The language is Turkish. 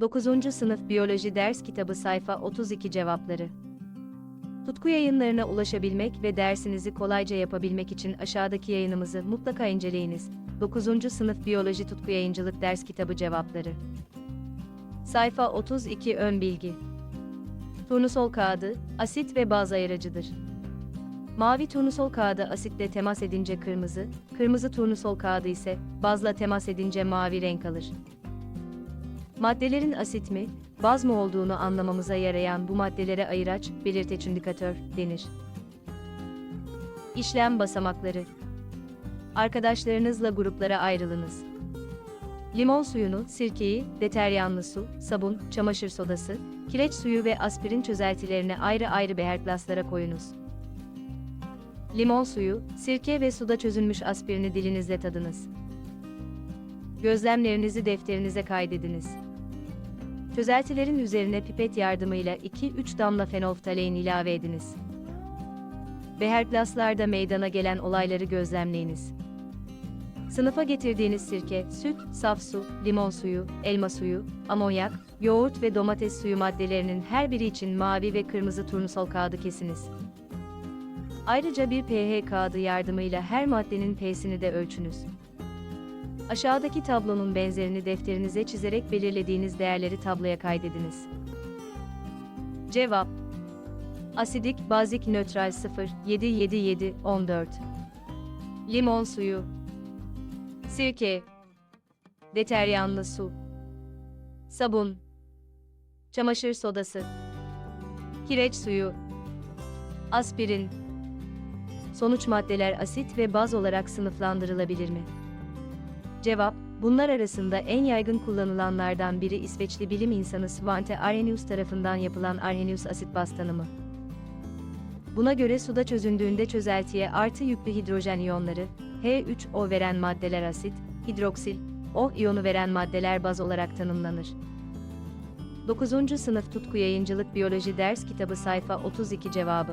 9. Sınıf Biyoloji Ders Kitabı Sayfa 32 Cevapları Tutku yayınlarına ulaşabilmek ve dersinizi kolayca yapabilmek için aşağıdaki yayınımızı mutlaka inceleyiniz. 9. Sınıf Biyoloji Tutku Yayıncılık Ders Kitabı Cevapları Sayfa 32 Ön Bilgi Turnusol kağıdı, asit ve baz ayırıcıdır. Mavi turnusol kağıdı asitle temas edince kırmızı, kırmızı turnusol kağıdı ise bazla temas edince mavi renk alır. Maddelerin asit mi, baz mı olduğunu anlamamıza yarayan bu maddelere ayıraç, belirteç indikatör denir. İşlem basamakları Arkadaşlarınızla gruplara ayrılınız. Limon suyunu, sirkeyi, deteryanlı su, sabun, çamaşır sodası, kireç suyu ve aspirin çözeltilerini ayrı ayrı beher glaslara koyunuz. Limon suyu, sirke ve suda çözülmüş aspirini dilinizle tadınız. Gözlemlerinizi defterinize kaydediniz. Çözeltilerin üzerine pipet yardımıyla 2-3 damla fenolftalein ilave ediniz. Beherglaslarda meydana gelen olayları gözlemleyiniz. Sınıfa getirdiğiniz sirke, süt, saf su, limon suyu, elma suyu, amonyak, yoğurt ve domates suyu maddelerinin her biri için mavi ve kırmızı turnusol kağıdı kesiniz. Ayrıca bir pH kağıdı yardımıyla her maddenin pH'sini de ölçünüz. Aşağıdaki tablonun benzerini defterinize çizerek belirlediğiniz değerleri tabloya kaydediniz. Cevap. Asidik, bazik, nötral 0, 7, 7, 7, 14. Limon suyu. Sirke. Deteryanlı su. Sabun. Çamaşır sodası. Kireç suyu. Aspirin. Sonuç maddeler asit ve baz olarak sınıflandırılabilir mi? Cevap, bunlar arasında en yaygın kullanılanlardan biri İsveçli bilim insanı Svante Arrhenius tarafından yapılan Arrhenius asit baz tanımı. Buna göre suda çözündüğünde çözeltiye artı yüklü hidrojen iyonları, H3O veren maddeler asit, hidroksil, O iyonu veren maddeler baz olarak tanımlanır. 9. Sınıf Tutku Yayıncılık Biyoloji Ders Kitabı Sayfa 32 Cevabı